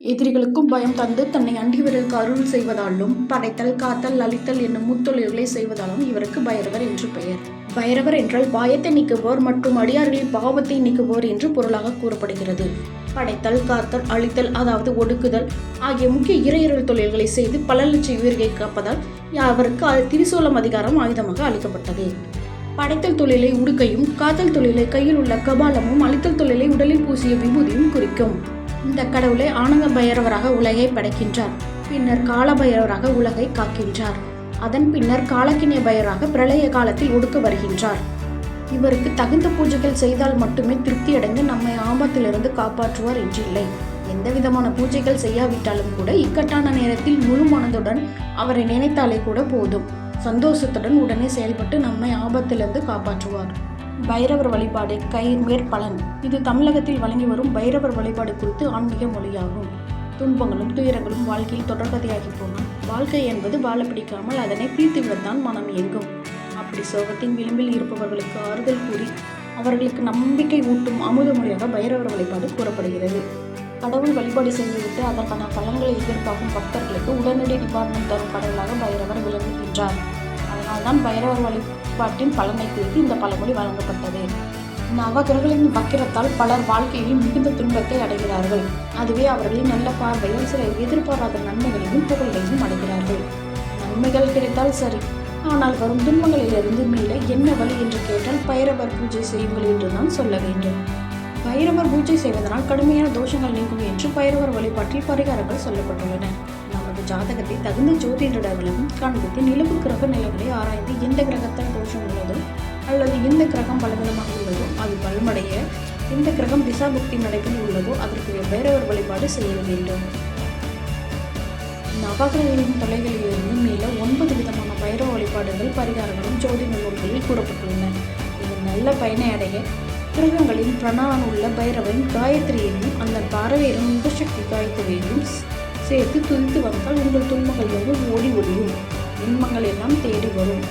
எதிரிகளுக்கும் பயம் தந்து தன்னை அண்டியவர்களுக்கு அருள் செய்வதாலும் படைத்தல் காத்தல் அழித்தல் என்னும் முத்தொழில்களை செய்வதாலும் இவருக்கு பைரவர் என்று பெயர். பைரவர் என்றால் பாயத்தை நீக்குவோர் மற்றும் அடியார்களின் பாவத்தை நீக்குவோர் என்று பொருளாக கூறப்படுகிறது. படைத்தல் காத்தல் அழித்தல் அதாவது ஒடுக்குதல் ஆகிய முக்கிய இறையருள் தொழில்களை செய்து பல லட்சம் உயிர்களை காப்பதால் அவருக்கு அது திரிசூலம் அதிகாரம் ஆயுதமாக அளிக்கப்பட்டது. படைத்தல் தொழிலை உடுக்கையும் காத்தல் தொழிலை கையில் உள்ள கபாலமும் அழித்தல் தொழிலை உடலில் பூசிய விபூதியும் குறிக்கும். இந்த கடவுளை ஆனந்த பைரவராக உலகை படைக்கின்றார். பின்னர் கால பைரவராக உலகை காக்கின்றார். அதன் பின்னர் காலக்கினிய பைரவராக பிரளய காலத்தில் ஒடுக்க வருகின்றார். இவருக்கு தகுந்த பூஜைகள் செய்தால் மட்டுமே திருப்தி அடைந்து நம்மை ஆபத்திலிருந்து காப்பாற்றுவார் என்றில்லை. எந்த விதமான பூஜைகள் செய்யாவிட்டாலும் கூட இக்கட்டான நேரத்தில் முழு மனதுடன் அவரை நினைத்தாலே கூட போதும். சந்தோஷத்துடன் உடனே செயல்பட்டு நம்மை ஆபத்திலிருந்து காப்பாற்றுவார். பைரவர் வழிபாடு கயிர் மேற்பலன் இது தமிழகத்தில் வழங்கி வரும் பைரவர் வழிபாடு குறித்து ஆன்மீக மொழியாகும். துன்பங்களும் துயரங்களும் வாழ்க்கையில் தொடர்கதையாகி போனால் வாழ்க்கை என்பது வாழ பிடிக்காமல் அதனை பிரித்துவிடத்தான் மனம் இயங்கும். அப்படி சோகத்தின் விளிம்பில் இருப்பவர்களுக்கு ஆறுதல் கூறி அவர்களுக்கு நம்பிக்கை ஊட்டும் அமுத மொழியாக பைரவர் வழிபாடு கூறப்படுகிறது. கடவுள் வழிபாடு செய்துவிட்டு அதற்கான பலன்களை எதிர்பார்க்கும் பக்தர்களுக்கு உடனடி நிவாரணம் தரும் கடவுளாக பைரவர் விளங்குகின்றார். அதனால்தான் பைரவர் வழிபாட்டின் பலனை குறித்து இந்த பழமொழி வழங்கப்பட்டது. நவகிரகங்களின் வக்கிரத்தால் பலர் வாழ்க்கையில் மிகுந்த துன்பத்தை அடைகிறார்கள். அதுவே அவர்களின் நல்ல பார்வையில் சில எதிர்பாராத நன்மைகளையும் புகழ்களையும் அடைகிறார்கள். நன்மைகள் கிடைத்தால் சரி. ஆனால் வரும் துன்பங்களிலிருந்து மீள என்ன வழி என்று கேட்டால் பைரவர் பூஜை செய்யுங்கள் என்றுதான் சொல்ல வேண்டும். பைரவர் பூஜை செய்வதனால் கடுமையான தோஷங்கள் நீங்கும் என்று பைரவர் வழிபாட்டில் பரிகாரங்கள் சொல்லப்பட்டுள்ளன. ஜாதகத்தை தகுந்த ஜோதிடர்களும் காண்பித்து நிலவு கிரக நிலைகளை ஆராய்ந்து எந்த கிரகத்தால் தோஷம் உள்ளதோ அல்லது எந்த கிரகம் பலவீனமாக உள்ளதோ அது பலமடைய எந்த கிரகம் திசாபுக்தி நடைபெறும் உள்ளதோ அதற்கு பைரவர் வழிபாடு செய்ய வேண்டும். நவகிரகங்களின் தொலைகளிலிருந்து மீள ஒன்பது விதமான பைரவ வழிபாடுகள் பரிகாரங்களும் ஜோதிட நூல்களில் கூறப்பட்டுள்ளன. இது நல்ல பயனை அடைய கிரகங்களின் பிரணான் உள்ள பைரவன் காயத்ரியையும் அந்த பார்வையிலும் சக்தி காயத்ரியையும் சேர்த்து துதித்து வந்தால் உங்கள் துன்பங்கள் வந்து ஓடி ஒளியும். இன்பங்கள் எல்லாம் தேடி வரும்.